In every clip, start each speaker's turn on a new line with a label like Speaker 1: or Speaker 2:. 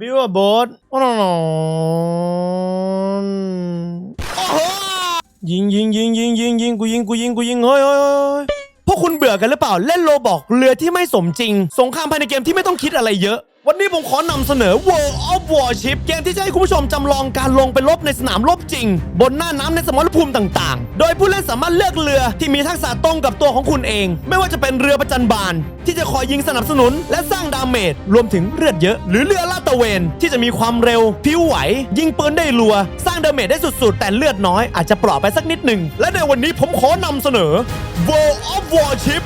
Speaker 1: บิวบอสโอ้โหโอ้โหยิงยิงยิงยิงยิงยิงกูยิงกูยิงกูยิงเฮ้ยเฮ้ยเฮ้ยพวกคุณเบื่อกันหรือเปล่าเล่นโลบอกเรือที่ไม่สมจริง สงครามภายในเกมที่ไม่ต้องคิดอะไรเยอะ วันนี้ผมขอนำเสนอ World of Warship เกมที่จะให้คุณผู้ชมจำลองการลงไปรบในสนามรบจริง บนหน้าน้ำในสมรภูมิต่างๆ โดยผู้เล่นสามารถเลือกเรือที่มีทักษะตรงกับตัวของคุณเอง ไม่ว่าจะเป็นเรือประจันบาน ที่จะคอยยิงสนับสนุน และสร้างดาเมจรวมถึงเลือดเยอะ หรือเรือลาดตระเวน ที่จะมีความเร็วพิ้วไหว ยิงปืนได้รัว สร้างดาเมจได้สุดๆ แต่เลือดน้อยอาจจะเปราะไปสักนิดหนึ่งและในวันนี้ผมขอนำเสนอ World of Warship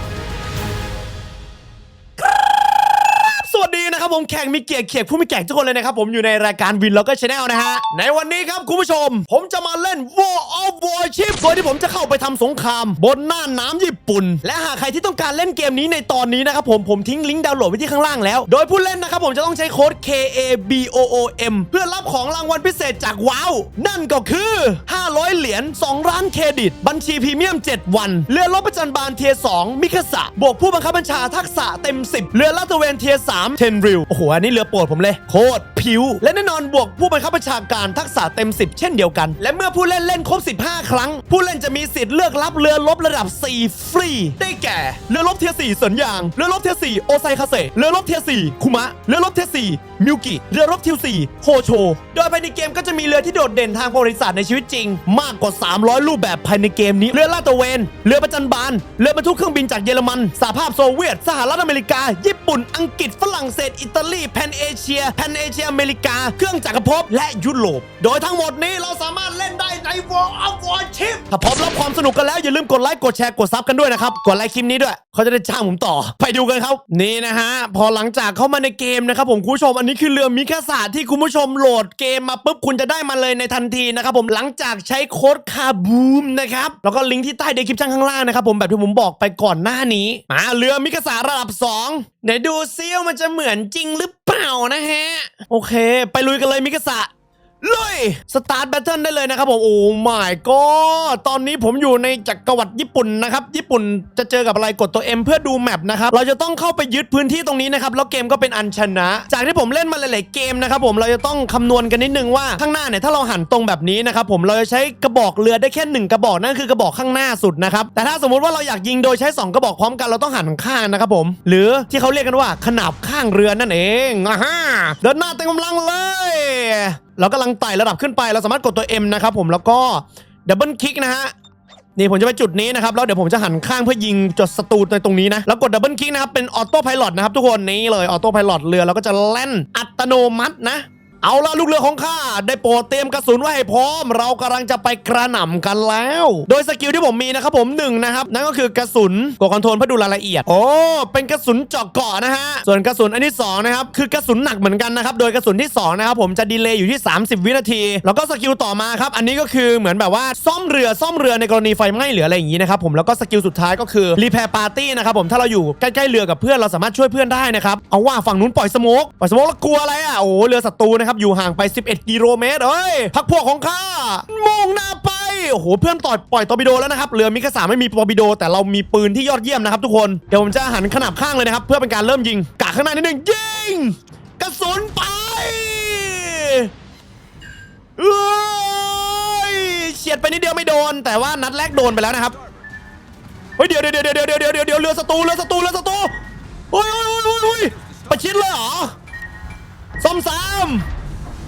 Speaker 1: นะครับผมแขกมีเกียรติเขียกผู้มีแขกทุกคนเลยนะครับผมอยู่ในรายการวินแล้วก็ชาแนลนะฮะในวันนี้ครับคุณผู้ชม ผมจะมาเล่น War of Warship โดยที่ผมจะเข้าไปทำสงคราม บนหน้าน้ำญี่ปุ่น และหากใครที่ต้องการเล่นเกมนี้ในตอนนี้นะครับผมผมทิ้งลิงก์ดาวน์โหลดไว้ที่ข้างล่างแล้ว โดยผู้เล่นนะครับผมจะต้องใช้โค้ด K A B O O M เพื่อรับของรางวัลพิเศษจากว้าวนั่นก็คือ 500 เหรียญ2ล้านเครดิต บัญชีพรีเมียม 7 วัน เรือรบประจันบานเทีย2มิคาสะบวกผู้บังคับบัญชาทักษะเต็ม 10 เรือลาดตระเวนเทีย3เทนริวโอ้โหอันนี้เรือโปรดผมเลยโคตรผิว และแน่นอนบวกผู้บังคับบัญชาการทักษะเต็ม 10 เช่นเดียวกัน และเมื่อผู้เล่นเล่นครบ 15 ครั้ง ผู้เล่นจะมีสิทธิ์เลือกรับเรือลบระดับ 4 ฟรี ได้แก่เรือลบเทีย4สัญญางเรือลบเทีย4โอไซคาเซเรือลบเทีย4คุมะเรือลบเทีย4 มิวกิเรือรบเทีย4โฮโช โดยภายในเกมก็จะมีเรือที่โดดเด่นทางประวัติศาสตร์ในชีวิตจริง มากกว่า 300 รูปแบบภายในเกมนี้ เรือลาดตระเวน เรือประจันบาน เรือบรรทุกเครื่องบินจากเยอรมัน สหภาพโซเวียต สหรัฐอเมริกา ญี่ปุ่น อังกฤษ ฝรั่งเศส อิตาลี แพนเอเชีย แพนเอเชียอเมริกา เครื่องจักรภพ และยุโรป โดยทั้งหมดนี้เราสามารถเล่นได้ใน World of Warship ถ้าพร้อมรับความสนุกกันแล้วอย่าลืมกดไลค์กดแชร์กดซับกันด้วยนะครับ กดไลค์คลิปนี้ด้วยเขาจะได้จ้างผมต่อ ไปดูกันครับ นี่นะฮะ พอหลังจากเข้ามาในเกมนะครับผมคุณผู้ชมอันนี้คือเรือมิคาสาที่คุณผู้ชมโหลดเกมมาปุ๊บคุณจะได้มาเลยในทันทีนะครับผมหลังจากใช้โค้ดคาบูมนะครับแล้วก็ลิงก์ที่ใต้เดคลิปช่างข้างล่างนะครับผมแบบที่ผมบอกไปก่อนหน้านี้มาเรือมิคาสาระดับ2ไหนดูซิว่ามันจะเหมือนจริงหรือเปล่านะฮะ โอเค ไปลุยกันเลยมิคาสา ลยสตาร์ทแบทเทิลได้เลยนะครับผมโอ้ my god ตอนนี้ผมอยู่ในจักรวรรดิญี่ปุ่นนะครับ ญี่ปุ่นจะเจอกับอะไรกดตัว M เพื่อดูแมปนะครับ เราจะต้องเข้าไปยึดพื้นที่ตรงนี้นะครับ แล้วเกมก็เป็นอันชนะ จากที่ผมเล่นมาหลายๆเกมนะครับผมเราจะต้องคำนวณกันนิดนึงว่าข้างหน้าเนี่ยถ้าเราหันตรงแบบนี้นะครับผมเราจะใช้กระบอกเรือได้แค่หนึ่งกระบอกนั่นคือกระบอกข้างหน้าสุดนะครับแต่ถ้าสมมุติว่าเราอยากยิงโดยใช้สองกระบอกพร้อมกันเราต้องหันข้างนะครับผมหรือที่เขาเรียกกันว่าขนาบข้างเรือนั่นเองอ่าฮะเดินหน้าเต็มกำลังเลย เรากำลังไต่ระดับขึ้นไป เราสามารถกดตัว M นะครับผมแล้วก็ดับเบิลคลิกนะฮะนี่ผมจะไปจุดนี้นะครับแล้วเดี๋ยวผมจะหันข้างเพื่อยิงจดศัตรูในตรงนี้นะแล้วกดดับเบิลคลิกนะครับเป็นออโต้พลอตนะครับทุกคนนี่เลยออโต้พลอตเรือเราก็จะแล่นอัตโนมัตินะ เอาละลูกเรือของข้าได้โปรดเตรียมกระสุนไว้ให้พร้อม เรากำลังจะไปกระหน่ำกันแล้ว โดยสกิลที่ผมมีนะครับผมหนึ่งนะครับนั่นก็คือกระสุนกดคอนโทรลเพื่อดูรายละเอียด โอ้เป็นกระสุนเจาะเกาะนะฮะส่วนกระสุนอันที่สองนะครับคือกระสุนหนักเหมือนกันนะครับโดยกระสุนที่สองนะครับผมจะดีเลย์อยู่ที่ 30 วินาที แล้วก็สกิลต่อมาครับอันนี้ก็คือเหมือนแบบว่าซ่อมเรือซ่อมเรือในกรณีไฟไหม้หรืออะไรอย่างนี้นะครับผมแล้วก็สกิลสุดท้ายก็คือรีแพร์ปาร์ตี้นะครับผมถ้าเราอยู่ใกล้ๆเรือกับเพื่อนเราสามารถช่วยเพื่อนได้นะครับเอาว่าฝั่งนู้นปล่อยสโมกปล่อยสโมกแล้วกลัวอะไรอะโอ้เรือศัตรูนะครับอยู่ห่างไป 11 กิโลเมตรเอ้ยพักพวกของข้ามุ่งหน้าไปโอ้โหเพื่อนต่อยปล่อยตอร์ปิโดแล้วนะครับเรือมิกาสาไม่มีตอร์ปิโด แต่เรามีปืนที่ยอดเยี่ยมนะครับทุกคนเดี๋ยวผมจะหันขนาบข้างเลยนะครับ เพื่อเป็นการเริ่มยิงกะข้างหน้านิดนึงยิงกระสุนไปเอยเฉียดไปนิดเดียวไม่โดน แต่ว่านัดแรกโดนไปแล้วนะครับเฮ้ยเดี๋ยวเดี๋ยวเดี๋ยวเดี๋ยวเดี๋ยวเดี๋ยวเดี๋ยวเรือศัตรูเรือศัตรูเรือศัตรูเฮ้ยเฮ้ยเฮ้ยเฮ้ยประชิดเลยเหรอซ่อมแซม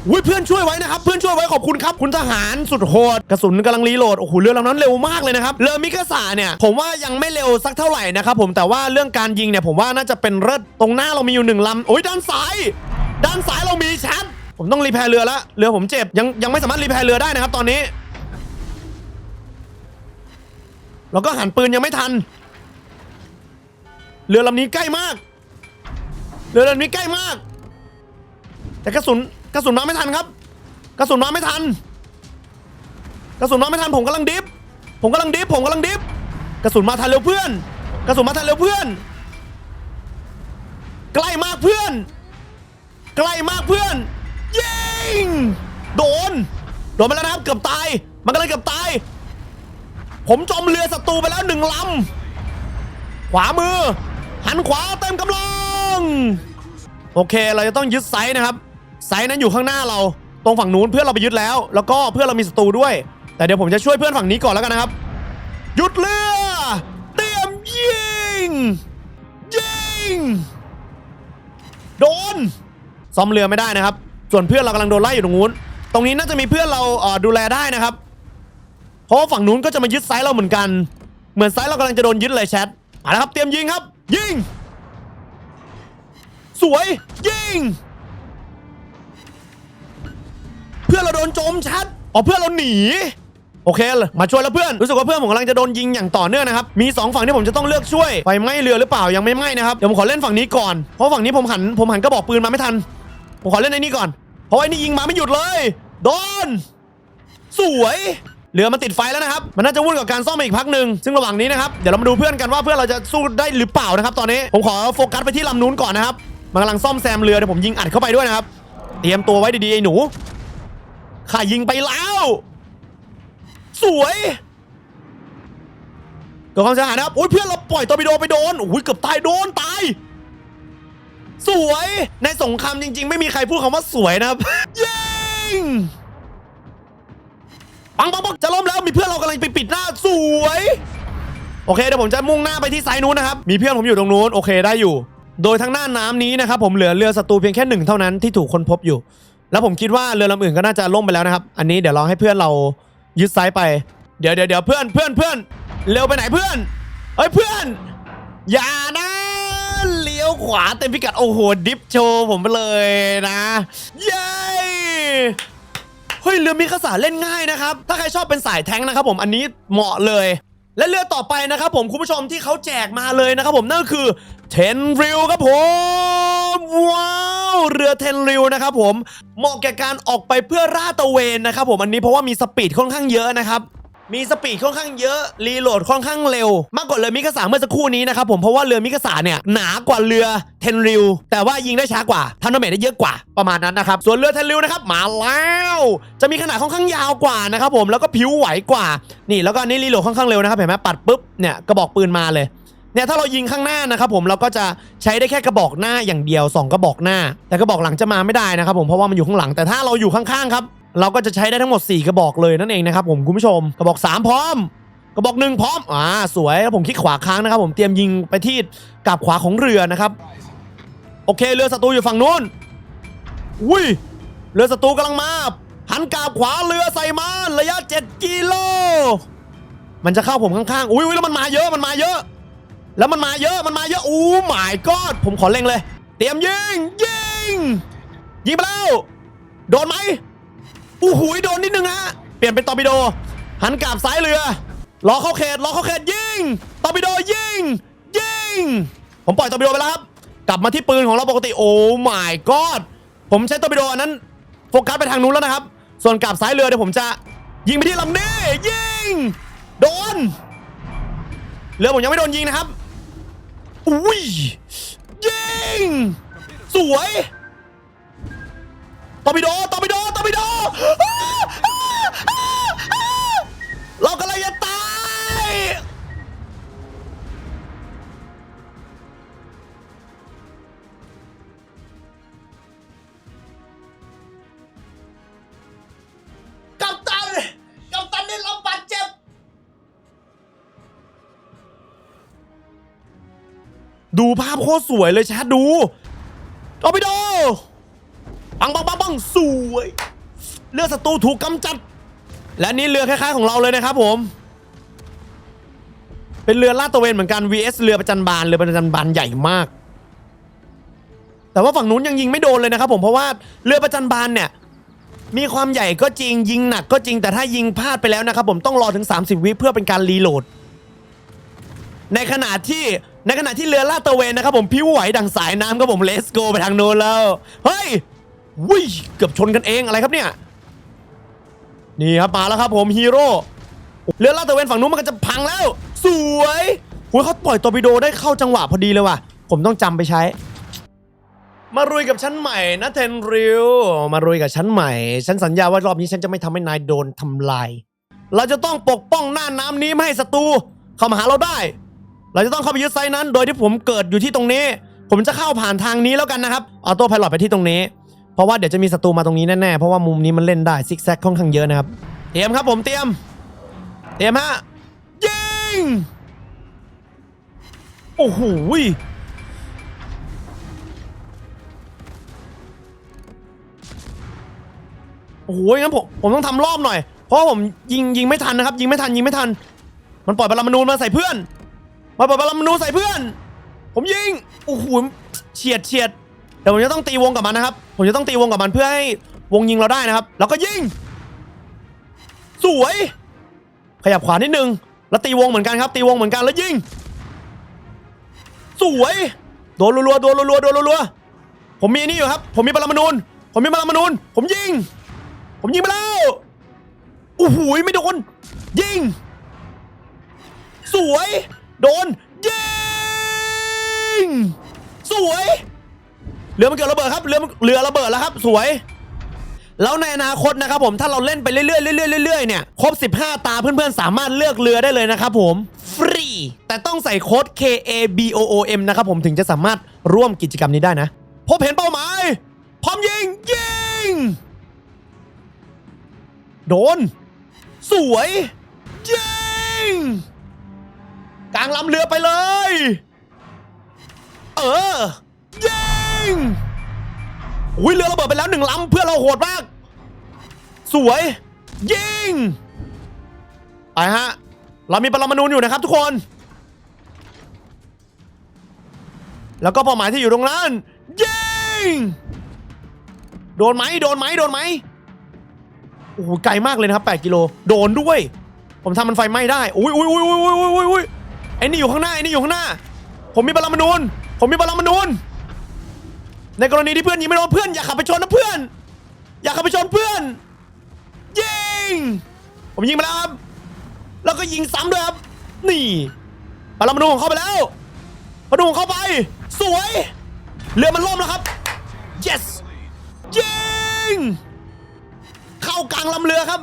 Speaker 1: อุ้ยเพื่อนช่วยไว้นะครับเพื่อนช่วยไว้ขอบคุณครับ คุณทหารสุดโหดกระสุนกำลังรีโหลดโอ้โหเรือลำนั้นเร็วมากเลยนะครับเรือมิกาสาเนี่ยผมว่ายังไม่เร็วสักเท่าไหร่นะครับผมแต่ว่าเรื่องการยิงเนี่ยผมว่าน่าจะเป็นเลิศตรงหน้าเรามีอยู่หนึ่งลำโอ้ยด้านซ้าย ด้านซ้ายเรามีแชทผมต้องรีแพร์เรือแล้วเรือผมเจ็บยังยังไม่สามารถรีแพร์เรือได้นะครับตอนนี้เราก็หันปืนยังไม่ทัน เรือลำนี้ใกล้มาก เรือลำนี้ใกล้มาก แต่กระสุน กระสุนมาไม่ทันครับ กระสุนมาไม่ทัน กระสุนมาไม่ทันผมกำลังดิฟผมกำลังดิฟผมกำลังดิฟกระสุนมาทันเร็วเพื่อน กระสุนมาทันเร็วเพื่อน ใกล้มากเพื่อน ใกล้มากเพื่อน ยิง โดน โดนไปแล้วนะครับเกือบตาย มันก็เลยเกือบตาย ผมจมเรือศัตรูไปแล้วหนึ่งลำ ขวามือ หันขวาเต็มกำลัง โอเค เราจะต้องยึดไซส์นะครับ ไซส์นั้นอยู่ข้างหน้าเรา ตรงฝั่งนู้นเพื่อนเราไปยึดแล้ว แล้วก็เพื่อนเรามีศัตรูด้วย แต่เดี๋ยวผมจะช่วยเพื่อนฝั่งนี้ก่อนแล้วกันนะครับ หยุดเรือ เตรียมยิง ยิง โดน ซ่อมเรือไม่ได้นะครับ ส่วนเพื่อนเรากำลังโดนไล่อยู่ตรงนู้น ตรงนี้น่าจะมีเพื่อนเราเดูแลได้นะครับ เพราะฝั่งนู้นก็จะมายึดไซส์เราเหมือนกัน เหมือนไซส์เรากำลังจะโดนยึดเลยแชทเอาละครับ เตรียมยิงครับ ยิง สวย ยิง พื่อนเราโดนโจมชัดอ๋อเพื่อนเราหนีโอเคเลยมาช่วยแล้วเพื่อนรู้สึกว่าเพื่อนผมกำลังจะโดนยิงอย่างต่อเนื่องนะครับมีสองฝั่งที่ผมจะต้องเลือกช่วยไฟไหม้เรือหรือเปล่ายังไม่ไหม้นะครับเดี๋ยวผมขอเล่นฝั่งนี้ก่อนเพราะฝั่งนี้ผมหันผมหันกระบอกปืนมาไม่ทัน ผมขอเล่นไอ้นี่ก่อน เพราะไอ้นี่ยิงมาไม่หยุดเลยโดน สวยเรือมันติดไฟแล้วนะครับ มันน่าจะวุ่นกับการซ่อมอีกพักหนึ่งซึ่งระหว่างนี้นะครับเดี๋ยวเรามาดูเพื่อนกันว่าเพื่อนเราจะสู้ได้หรือเปล่านะครับ ตอนนี้ผมขอโฟกัสไปที่ลำนู้นก่อนนะครับมันกำลังซ่อมแซมเรือเดี๋ยวผมยิงอัดเข้าไปด้วยนะครับเตรียมตัวไว้ดีๆไอ้หนู ข่ายิงไปแล้ว สวยเกิดความเสียหายนะครับโอ้ยเพื่อนเราปล่อยตอร์ปิโดไปโดนโอ้ยเกือบตายโดนตาย สวย ในสงครามจริง ๆ ไม่มีใครพูดคำว่าสวยนะครับ ยิง ปังปังปังจะล้มแล้ว มีเพื่อนเรากำลังไปปิดหน้า สวย โอเคเดี๋ยวผมจะมุ่งหน้าไปที่ไซน์นู้นนะครับ มีเพื่อนผมอยู่ตรงนู้น โอเคได้อยู่ โดยทางหน้าน้ำนี้นะครับผมเหลือเรือศัตรูเพียงแค่หนึ่งเท่านั้นที่ถูกค้นพบอยู่ แล้วผมคิดว่าเรือลำอื่นก็น่าจะล่มไปแล้วนะครับ อันนี้เดี๋ยวเราให้เพื่อนเรายึดไซส์ไป เดี๋ยวเดี๋ยวเดี๋ยวเพื่อนเพื่อนเพื่อนเร็วไปไหนเพื่อนเฮ้ยเพื่อน อย่านะเลี้ยวขวาเต็มพิกัดโอ้โหดิฟโชว์ผมไปเลยนะเย้เฮ้ยเรือมิคาสาเล่นง่ายนะครับ ถ้าใครชอบเป็นสายแท้งนะครับผมอันนี้เหมาะเลย และเรือต่อไปนะครับผมคุณผู้ชมที่เขาแจกมาเลยนะครับผมนั่นก็คือเทนริวครับผมว้าวเรือเทนริวนะครับผมเหมาะแก่การออกไปเพื่อราตะเวนนะครับผมอันนี้เพราะว่ามีสปีดค่อนข้างเยอะนะครับ มีสปีดค่อนข้างเยอะ รีโหลดค่อนข้างเร็ว มากกว่าเรือมิกาสาเมื่อสักครู่นี้นะครับผม เพราะว่าเรือมิกาสาเนี่ยหนากว่าเรือเทนริว แต่ว่ายิงได้ช้ากว่าทำดาเมจได้เยอะกว่าประมาณนั้นนะครับ ส่วนเรือเทนริวนะครับมาแล้ว จะมีขนาดค่อนข้างยาวกว่านะครับผม แล้วก็ผิวไหวกว่า นี่แล้วก็นี่รีโหลดค่อนข้างเร็วนะครับ เห็นไหมปัดปุ๊บ เนี่ยกระบอกปืนมาเลยเนี่ยถ้าเรายิงข้างหน้านะครับผมเราก็จะใช้ได้แค่กระบอกหน้าอย่างเดียวสองกระบอกหน้า แต่กระบอกหลังจะมาไม่ได้นะครับผมเพราะว่ามันอยู่ข้างหลังแต่ถ้าเราอยู่ข้างๆครับ เราก็จะใช้ได้ทั้งหมด 4 กระบอกเลยนั่นเองนะครับผมคุณผู้ชมกระบอก 3 พร้อม กระบอกหนึ่งพร้อมอ่าสวยแล้วผมคลิกขวาค้างนะครับ ผมเตรียมยิงไปที่กาบขวาของเรือนะครับ โอเคเรือศัตรูอยู่ฝั่งนู้นอุ้ยเรือศัตรูกำลังมาหันกาบขวาเรือใส่มาระยะ 7 กิโล มันจะเข้าผมข้างๆ อุ้ยแล้วมันมาเยอะ มันมาเยอะ แล้วมันมาเยอะ มันมาเยอะ อู้หมายกอดผมขอเล็งเลย เตรียมยิง ยิง ยิงไปแล้ว โดนไหม อู้หูยโดนนิดนึงฮะเปลี่ยนเป็นตอร์ปิโด หันกลับซ้ายเรือรอเข้าเขตรอเข้าเขตยิงตอร์ปิโดยิงยิงผมปล่อยตอร์ปิโดไปแล้วครับ กลับมาที่ปืนของเราปกติโอ้ my god ผมใช้ตอร์ปิโดอันนั้นโฟกัสไปทางนู้นแล้วนะครับ ส่วนกลับซ้ายเรือเดี๋ยวผมจะยิงไปที่ลำนี้ยิงโดนเรือผมยังไม่โดนยิงนะครับอุ้ยยิงสวย ตอร์ปิโดตอร์ปิโดตอร์ปิโดเรากำลังจะตายกัปตันกัปตันได้รับบาดเจ็บ ดูภาพโคตรสวยเลยแชทดูตอร์ปิโด ปังปังปังปังสวย เรือศัตรูถูกกำจัด และนี่เรือคล้ายๆของเราเลยนะครับผม เป็นเรือลาดตระเวนเหมือนกัน vs เรือประจันบานเรือประจันบานใหญ่มาก แต่ว่าฝั่งนู้นยังยิงไม่โดนเลยนะครับผมเพราะว่าเรือประจันบานเนี่ยมีความใหญ่ก็จริงยิงหนักก็จริงแต่ถ้ายิงพลาดไปแล้วนะครับผมต้องรอถึง 30 วิเพื่อเป็นการรีโหลด ในขณะที่ในขณะที่เรือลาดตระเวนนะครับผมพิ้วไหวดังสายน้ำครับผมเลสโกไปทางโน้นแล้ว เฮ้ยวิ่งเกือบชนกันเองอะไรครับเนี่ย นี่ครับมาแล้วครับผมฮีโร่เรือลาดตะเวนฝั่งนู้นมันก็จะพังแล้ว สวยหุยเขาปล่อยตอร์ปิโดได้เข้าจังหวะพอดีเลยว่ะ ผมต้องจำไปใช้ มารุยกับฉันใหม่นะเทนริวมารุยกับฉันใหม่ ฉันสัญญาว่ารอบนี้ฉันจะไม่ทำให้นายโดนทำลาย เราจะต้องปกป้องหน้าน้ำนี้ไม่ให้ศัตรูเข้ามาหาเราได้ เราจะต้องเข้าไปยึดไซนั้น โดยที่ผมเกิดอยู่ที่ตรงนี้ ผมจะเข้าผ่านทางนี้แล้วกันนะครับเอาตัวไพลอตไปที่ตรงนี้ เพราะว่าเดี๋ยวจะมีศัตรูมาตรงนี้แน่ๆ เพราะว่ามุมนี้มันเล่นได้ซิกแซกค่อนข้างเยอะนะครับ เตรียมครับผมเตรียม เตรียมฮะ ยิง โอ้โหโอ้โหงั้นผมผมต้องทำรอบหน่อย เพราะผมยิงยิงไม่ทันนะครับ ยิงไม่ทันยิงไม่ทัน มันปล่อยปรมาณูมาใส่เพื่อน มาปล่อยปรมาณูใส่เพื่อน ผมยิง โอ้โหเฉียดเฉียด เดี๋ยวผมจะต้องตีวงกับมันนะครับ ผมจะต้องตีวงกับมันเพื่อให้วงยิงเราได้นะครับ แล้วก็ยิง สวย ขยับขวานิดนึง แล้วตีวงเหมือนกันครับ ตีวงเหมือนกันแล้วยิง สวย โดนรัวๆโดนรัวๆโดนรัวๆผมมีนี่อยู่ครับ ผมมีปรมาณูผมมีปรมาณูผมยิง ผมยิงไปแล้วโอ้โหไม่โดน ยิง สวย โดน ยิง สวย เรือมันเกิดระเบิดครับเรือมันเรือระเบิดแล้วครับ สวย แล้วในอนาคตนะครับผมถ้าเราเล่นไปเรื่อยๆเรื่อยๆเรื่อยๆเนี่ยครบ 15 ตาเพื่อนๆ สามารถเลือกเรือได้เลยนะครับผมฟรีแต่ต้องใส่โค้ด K A B O O M นะครับผมถึงจะสามารถร่วมกิจกรรมนี้ได้นะ พบเห็นเป้าหมาย พร้อมยิงยิงโดน สวยยิงกลางลำเรือไปเลย เออยิ งอุ้ยเรือระเบิดไปแล้วหนึ่งลำเพื่อนเราโหดมาก สวย ยิงไปฮะ เรามีปรมาณูอยู่นะครับทุกคน แล้วก็เป้าหมายที่อยู่ตรงนั้น ยิง โดนไหมโดนไหมโดนไหมโอ้โไกลมากเลยนะครับ 8 กิโล โดนด้วย ผมทำมันไฟไหม้ได้ อุ้ยอุ้ยอุ้ยอุ้ยอุ้ยอุ้ยอุ้ยไอ้นี่อยู่ข้างหน้าไอ้นี่อยู่ข้างหน้า ผมมีบารมานูนผมมีบารมานูน ในกรณีที่เพื่อนยิงไม่โดนเพื่อนอย่าขับไปชนนะเพื่อน อย่าขับไปชนเพื่อน ยิง ผมยิงไปแล้วครับ แล้วก็ยิงซ้ำด้วยครับ นี่ปรมาณูของเข้าไปแล้วปรมาณูของเข้าไป สวย เรือมันล่มแล้วครับ yes ยิง เข้ากลางลำเรือครับ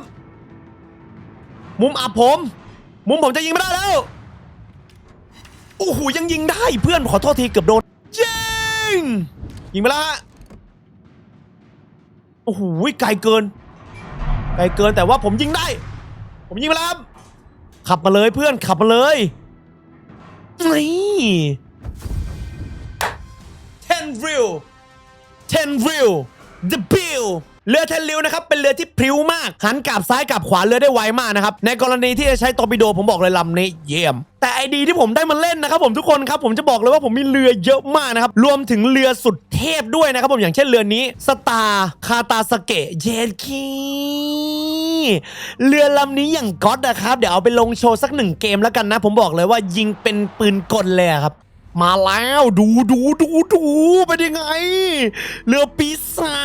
Speaker 1: มุมอับผม มุมผมจะยิงไม่ได้แล้ว โอ้โหยังยิงได้เพื่อนขอโทษทีเกือบโดนยิง ยิงไปแล้วฮะโอ้โหไกลเกิน ไกลเกินแต่ว่าผมยิงได้ ผมยิงไปแล้วขับมาเลยเพื่อนขับมาเลยนี่ ten view ten view the bill เรือเทนริวนะครับเป็นเรือที่พริ้วมาก หันกลับซ้ายกลับขวาเรือได้ไวมากนะครับในกรณีที่จะใช้ตอร์ปิโดผมบอกเลยลำนี้เยี่ยมแต่ไอดีที่ผมได้มาเล่นนะครับผมทุกคนครับผมจะบอกเลยว่าผมมีเรือเยอะมากนะครับรวมถึงเรือสุดเทพด้วยนะครับผมอย่างเช่นเรือนี้สตาร์คาตาสเกะเยนคีเรือลำนี้อย่างก๊อตนะครับเดี๋ยวเอาไปลงโชว์สักหนึ่งเกมแล้วกันนะ ผมบอกเลยว่ายิงเป็นปืนกลเลยครับ มาแล้วดูดูดูดูเป็นยังไง เรือปีศา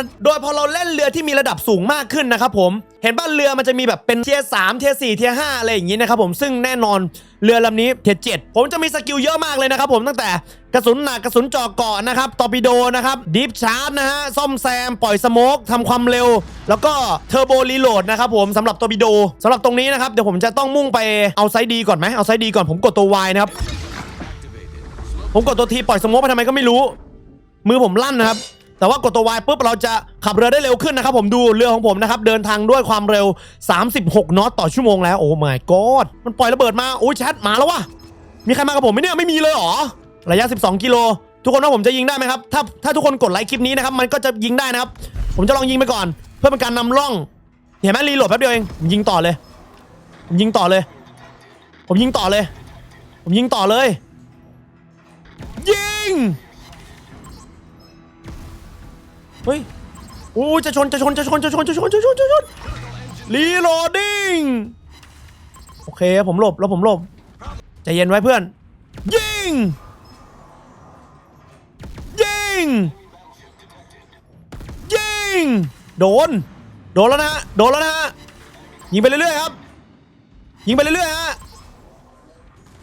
Speaker 1: จโดยพอเราเล่นเรือที่มีระดับสูงมากขึ้นนะครับผม เห็นบ้านเรือมันจะมีแบบเป็นเทียสามเทียสี่เทียห้าอะไรอย่างนี้นะครับผมซึ่งแน่นอนเรือลำนี้เทียเจ็ดผมจะมีสกิลเยอะมากเลยนะครับผมตั้งแต่กระสุนหนักกระสุนจาะเกาะนะครับตอร์ปิโดนะครับดิฟชาร์จนะฮะซ่อมแซม ปล่อยสโมกทำความเร็ว แล้วก็เทอร์โบรีโหลดนะครับผมสำหรับตอร์ปิโดสำหรับตรงนี้นะครับเดี๋ยวผมจะต้องมุ่งไปเอาไซด์ดีก่อนไหมเอาไซด์ดีก่อนผมกดตัว Y นะครับ ผมกดตัวทีปล่อยสโมกไปทำไมก็ไม่รู้ มือผมลั่นนะครับ แต่ว่ากดตัว Y ปุ๊บเราจะขับเรือได้เร็วขึ้นนะครับ ผมดูเรือของผมนะครับ เดินทางด้วยความเร็ว 36นอตต่อชั่วโมงแล้วโอ้ my god มันปล่อยระเบิดมาโอ้ยแชทมาแล้ววะมีใครมากับผมไหมเนี่ยไม่มีเลยหรอระยะ 12 กิโล ทุกคนว่าผมจะยิงได้ไหมครับ ถ้าถ้าทุกคนกดไลค์คลิปนี้นะครับ มันก็จะยิงได้นะครับ ผมจะลองยิงไปก่อน เพื่อเป็นการนำร่อง เห็นไหมรีโหลดแป๊บเดียวเองผมยิงต่อเลย ผมยิงต่อเลย ผมยิงต่อเลย ผมยิงต่อเลยยิ งเฮ้ยโอ้จะชนจะชนจะชนจะชนจะชนจะชนจะชนรีโหลดดิ้งโอเคผมหลบแล้วผมหลบใจเย็นไว้เพื่อน ยิง ยิง ยิง โดน โดนแล้วนะโดนแล้วนะยิงไปเรื่อยๆครับ ยิงไปเรื่อยๆฮะ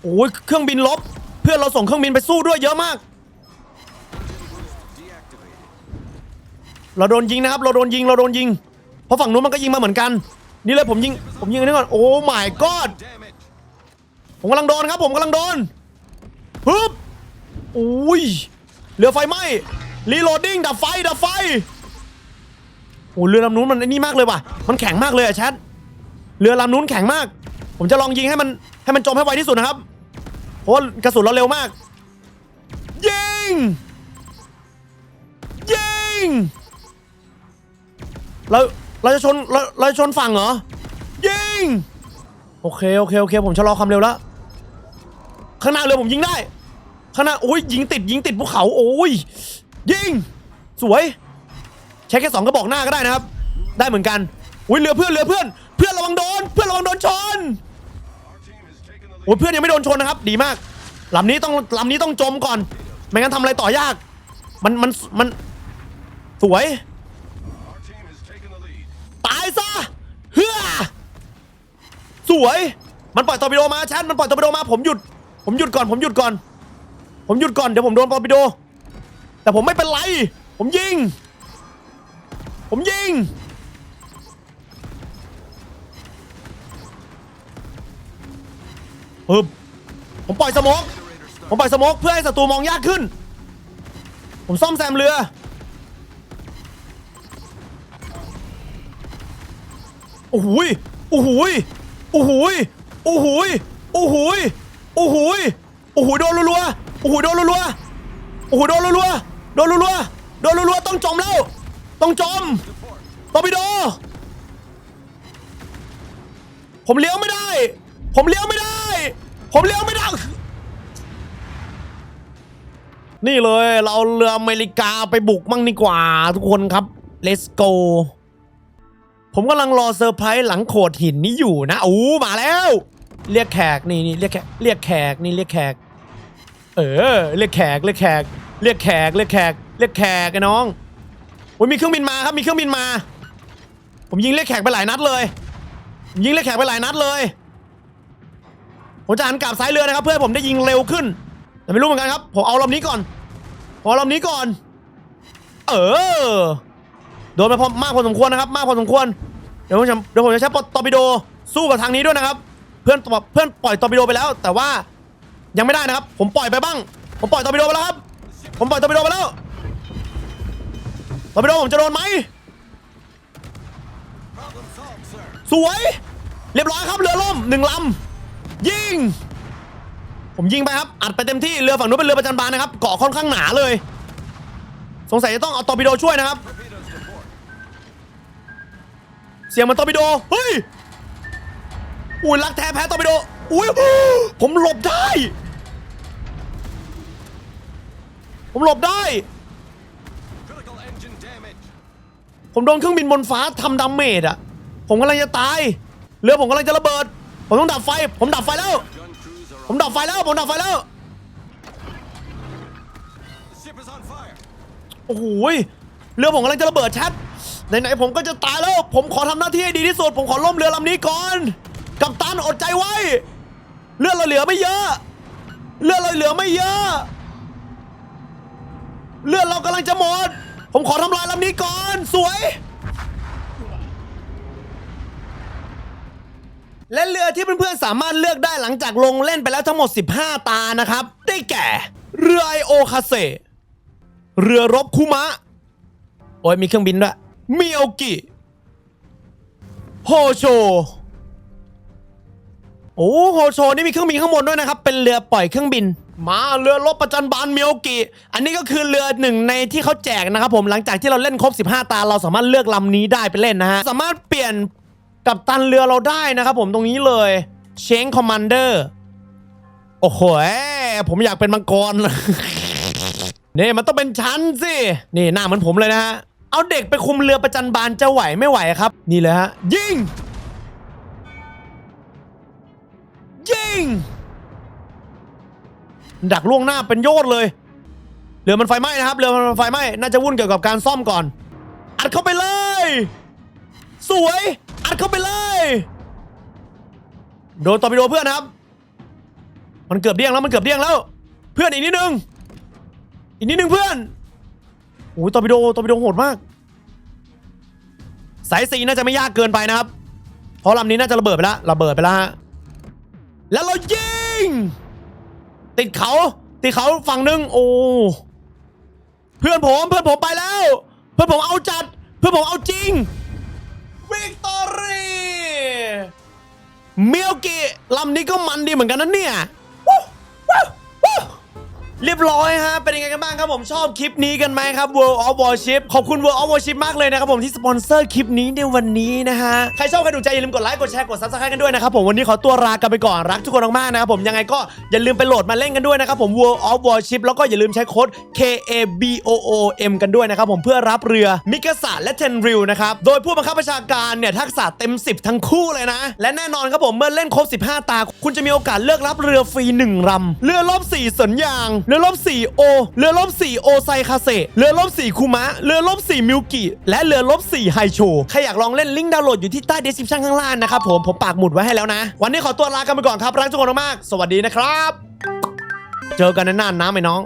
Speaker 1: โอ้ยเครื่องบินลบ เพื่อนเราส่งเครื่องบินไปสู้ด้วยเยอะมาก เราโดนยิงนะครับ เราโดนยิง เราโดนยิง เพราะฝั่งนู้นมันก็ยิงมาเหมือนกัน นี่เลยผมยิง ผมยิงอันนี้ก่อน โอ้ my god ผมกำลังโดนครับ ผมกำลังโดนปึ๊บอุ้ยเรือไฟไหม้รีโหลดดิ้งดับไฟ ดับไฟ โอ้เรือลำนู้นมันไอ้นี่มากเลยว่ะ มันแข็งมากเลยอะแชท เรือลำนู้นแข็งมาก ผมจะลองยิงให้มันให้มันจมให้ไวที่สุดนะครับ เพราะกระสุนเราเร็วมาก ยิง ยิง เราเราจะชนเราเราจะชนฝั่งเหรอ ยิง โอเคโอเคโอเคผมชะลอความเร็วแล้วข้างหน้าเรือผมยิงได้ข้างหน้าโอ้ยยิงติดยิงติดภูเขาโอ้ยยิง สวย ใช้แค่สองกระบอกหน้าก็ได้นะครับ ได้เหมือนกันอุ้ยเรือเพื่อนเรือเพื่อน เพื่อนระวังโดน เพื่อนระวังโดนชนโอ้ยเพื่อนยังไม่โดนชนนะครับ ดีมากลำนี้ต้องลำนี้ต้องจมก่อน ไม่งั้นทำอะไรต่อยาก มันมันมันสวย
Speaker 2: Our team has taken the lead.
Speaker 1: ตายซะเฮือส วย มันปล่อยตอร์ปิโดมาชันมันปล่อยตอร์ปิโดมาผมหยุด ผมหยุดก่อน ผมหยุดก่อน ผมหยุดก่อน เดี๋ยวผมโดนตอร์ปิโด แต่ผมไม่เป็นไร ผมยิง ผมยิงฮึบผมปล่อยสโมกผมปล่อยสโมกเพื่อให้ศัตรูมองยากขึ้น ผมซ่อมแซมเรือโอ้โหโอ้โห โอ้โหยโอ้โหยโอ้โหยโอ้โหยโอ้โหโดนรัวๆโอ้โหโดนรัวๆโอ้โหโดนรัวๆโดนรัวๆโดนรัวๆต้องจมแล้ว ต้องจมตอร์ปิโด ผมเลี้ยวไม่ได้ ผมเลี้ยวไม่ได้ ผมเลี้ยวไม่ได้ นี่เลยเราเอาเรืออเมริกาไปบุกมั่งดีกว่าทุกคนครับ let's go ผมกำลังรอเซอร์ไพรส์หลังโขดหินนี้อยู่นะอู้มาแล้ว เรียกแขกนี่นี่เรียกแขกเรียกแขกนี่เรียกแขก เออ เรียกแขกเรียกแขก เรียกแขกเรียกแขกเรียกแขกไอ้น้องโอ้ยมีเครื่องบินมาครับมีเครื่องบินมา ผมยิงเรียกแขกไปหลายนัดเลยยิงเรียกแขกไปหลายนัดเลยผมจะหันกลับซ้ายเรือนะครับเพื่อให้ผมได้ยิงเร็วขึ้น แต่ไม่รู้เหมือนกันครับ ผมเอาลำนี้ก่อนผมเอาลำนี้ก่อน เออ โดนไปพอมากพอสมควรนะครับ มากพอสมควร เดี๋ยวผมจะเดี๋ยวผมจะใช้ตอร์ปิโดสู้กับทางนี้ด้วยนะครับ เพื่อนเพื่อนปล่อยตอร์ปิโดไปแล้ว แต่ว่ายังไม่ได้นะครับ ผมปล่อยไปบ้าง ผมปล่อยตอร์ปิโดไปแล้วครับ ผมปล่อยตอร์ปิโดไปแล้วตอร์ปิโดผมจะโดนไหมสวย เรียบร้อยครับเรือล่มหนึ่งลำยิงผมยิงไปครับอัดไปเต็มที่เรือฝั่งนู้นเป็นเรือประจันบานนะครับเกาะค่อนข้างหนาเลย สงสัยจะต้องเอาตอร์ปิโดช่วยนะครับ เสียงเหมันตอร์ปิโดเฮ้ยอุ้ยรักแท้แพ้ตอร์ปิโดอุ้ยผมหลบได้ ผมหลบได้
Speaker 2: Critical engine damage.
Speaker 1: ผมโดนเครื่องบินบนฟ้าทำดาเมจอะผมกำลังจะตายเรือผมกำลังจะระเบิด ผมต้องดับไฟ ผมดับไฟแล้ว
Speaker 2: Gun crews are
Speaker 1: ผมดับไฟแล้ว ผมดับไฟแล้ว
Speaker 2: The ship is on fire.
Speaker 1: โอ้โหยเรือผมกำลังจะระเบิดชัด ไหนๆผมก็จะตายแล้ว ผมขอทำหน้าที่ให้ดีที่สุด ผมขอล่มเรือลำนี้ก่อน กัปตันอดใจไว้ เลือดเราเหลือไม่เยอะ เลือดเราเหลือไม่เยอะ เลือดเรากำลังจะหมด ผมขอทำลายลำนี้ก่อน สวย และเรือที่เพื่อนๆสามารถเลือกได้หลังจากลงเล่นไปแล้วทั้งหมด 15 ตานะครับ ได้แก่ เรือไอโอคาเซเรือรบคุมะ โอ้ยมีเครื่องบินด้วย มิโอกิโฮโชโอ้โฮโชนี่มีเครื่องบินข้างบนด้วยนะครับ เป็นเรือปล่อยเครื่องบิน มาเรือรบประจันบานมิโอกิอันนี้ก็คือเรือหนึ่งในที่เขาแจกนะครับผมหลังจากที่เราเล่นครบ 15 ตา เราสามารถเลือกลำนี้ได้ไปเล่นนะฮะ สามารถเปลี่ยนกับตันเรือเราได้นะครับผมตรงนี้เลยเชงคอมมานเดอร์โอ้โหผมอยากเป็นมังกร นี่มันต้องเป็นชั้นสิ นี่หน้าเหมือนผมเลยนะฮะ เอาเด็กไปคุมเรือประจันบานจะไหวไม่ไหวครับ นี่เลยฮะ ยิง ยิง ดักล่วงหน้าเป็นโยดเลย เรือมันไฟไหม้นะครับ เรือมันไฟไหม้น่าจะวุ่นเกี่ยวกับการซ่อมก่อน อัดเข้าไปเลย สวย อัดเข้าไปเลย โดนตอร์ปิโดเพื่อนครับ มันเกือบเดี้ยงแล้วมันเกือบเดี้ยงแล้ว เพื่อนอีกนิดนึง อีกนิดนึงเพื่อน โอ้ยตอร์ปิโดตอร์ปิโดโหดมาก สายสีน่าจะไม่ยากเกินไปนะครับ เพราะลำนี้น่าจะระเบิดไปแล้วระเบิดไปแล้วฮะ แล้วเรายิง ติดเขา ติดเขาฝั่งหนึ่งโอ้ เพื่อนผมเพื่อนผมไปแล้ว เพื่อนผมเอาจัด เพื่อนผมเอาจริง วิกตอรี่ เมียวกิลำนี้ก็มันดีเหมือนกันนะเนี่ย เรียบร้อยฮะ เป็นยังไงกันบ้างครับผมชอบคลิปนี้กันไหมครับ World of Warship ขอบคุณ World of Warship มากเลยนะครับผมที่สปอนเซอร์คลิปนี้ในวันนี้นะฮะ ใครชอบใครดูใจอย่าลืมกดไลค์กดแชร์กด subscribe กันด้วยนะครับผมวันนี้ขอตัวลากันไปก่อนรักทุกคนมากๆนะครับผมยังไงก็อย่าลืมไปโหลดมาเล่นกันด้วยนะครับผม World of Warship แล้วก็อย่าลืมใช้โค้ด K A B O O M กันด้วยนะครับผมเพื่อรับเรือมิกาสะและเทนริวนะครับโดยผู้บังคับบัญชาการเนี่ยทักษะเต็ม 10 ทั้งคู่เลยนะ และแน่นอนครับผมเมื่อเล่นครบ 15 ตา คุณจะมีโอกาสเลือกรับเรือฟรี1ลำเรือลบ4สัญญางเรือลบ4โอเรือลบ4โอไซคาเซเรือลบ4คูมะเรือลบ4มิวกิและเรือลบ4ไฮโชใครอยากลองเล่นลิงก์ดาวน์โหลดอยู่ที่ใต้เดสิฟชั่นข้างล่างนะครับผมผมปากหมุดไว้ให้แล้วนะ วันนี้ขอตัวลากันไปก่อนครับรักทุกคนมากๆสวัสดีนะครับ เจอกันในหน้าน้ำไอ้น้อง